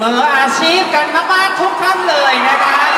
มืออาชีพกันมากๆทุกท่านเลยนะครับ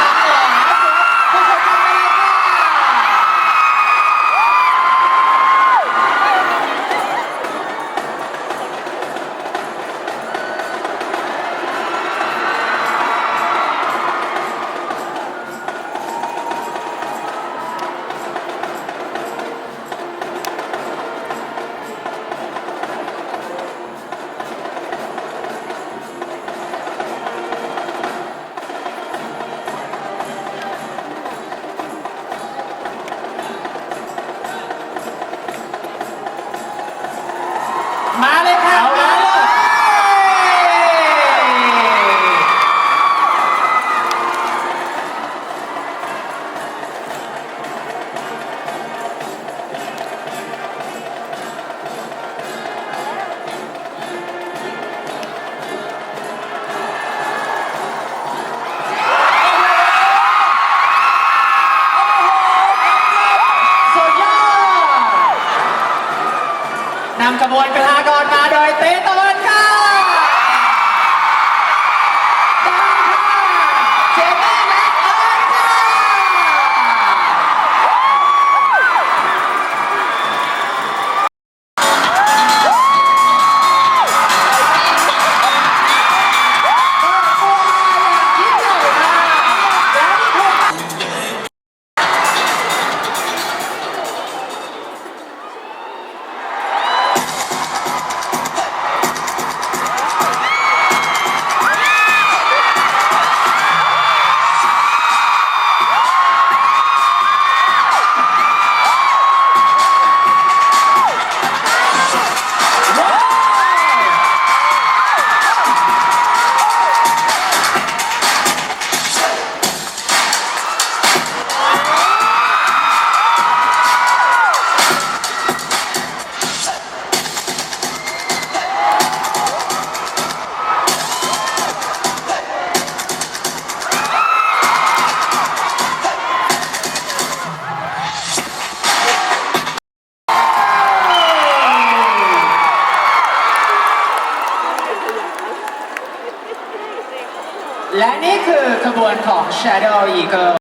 มวลกระทะก่อน 要一个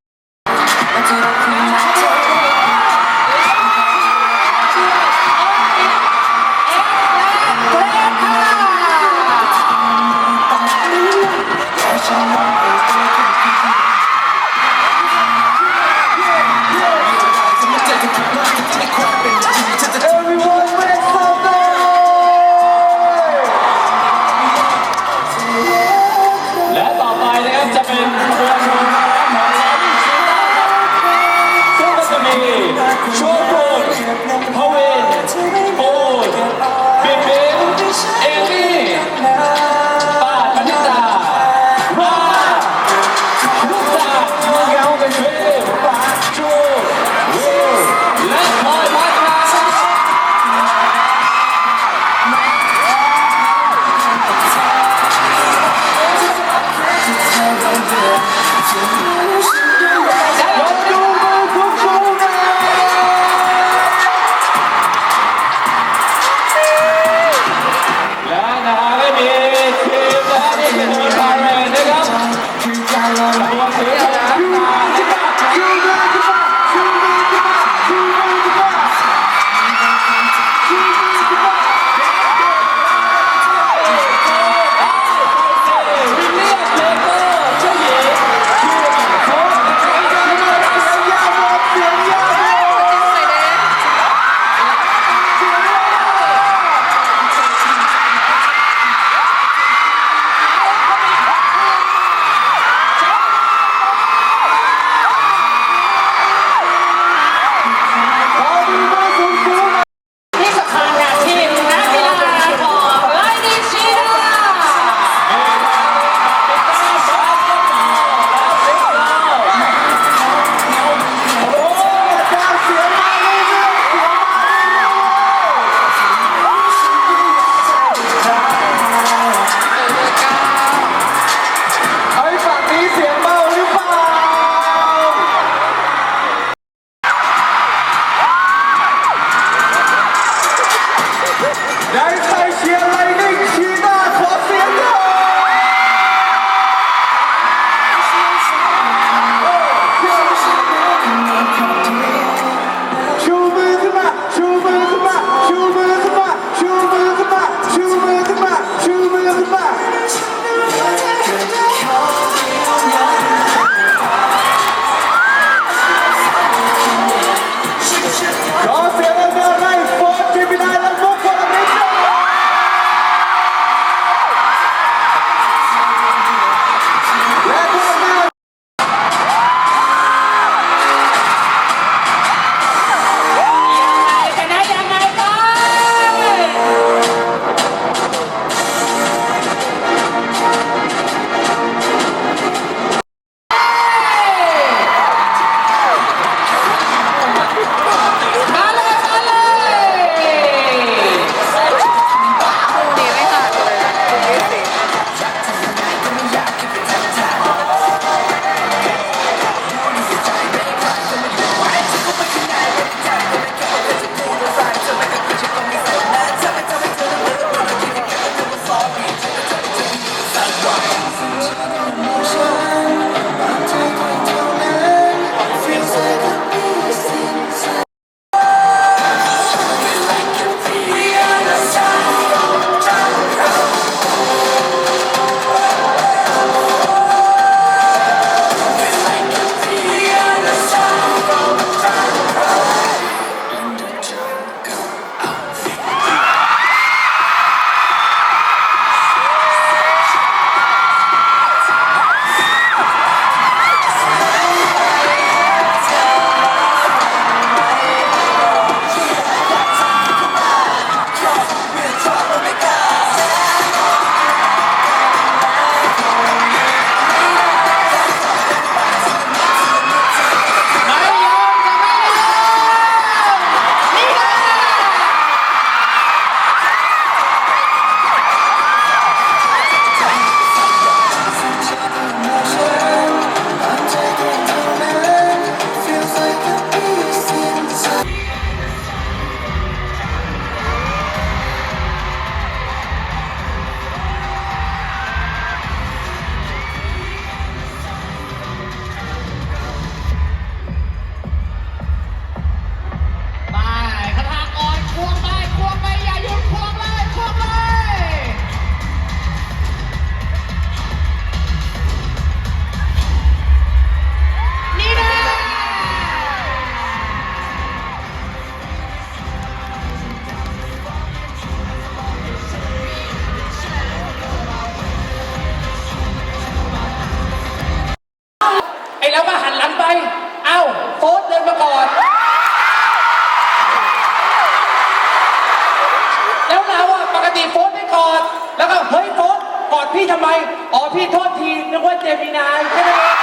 พี่ทำไม อ๋อ พี่โทษที นึกว่าเจมินายใช่ไหมเอง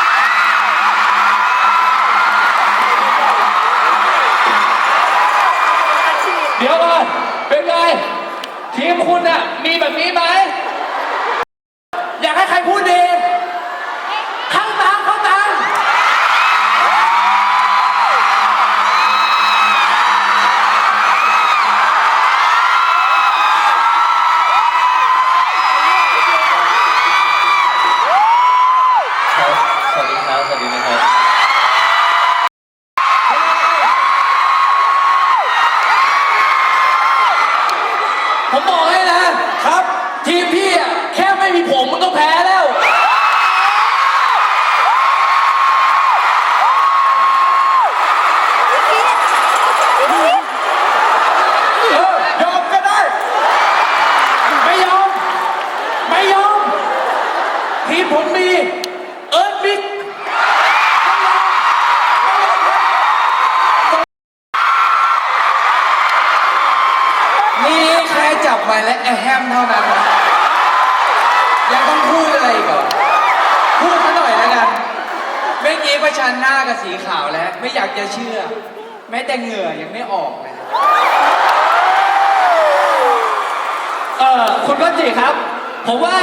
เดี๋ยวก่อนเป็นไง ทีมคุณอะมีแบบนี้ไหม ต้องพูดอะไรอีกเหรอพูดซะหน่อยแล้วกัน เมื่อกี้ประชันหน้ากับสีขาวแล้ว ไม่อยากจะเชื่อ แม้แต่เหงื่อยังไม่ออกเลยเออคุณก็จีครับ ผมว่า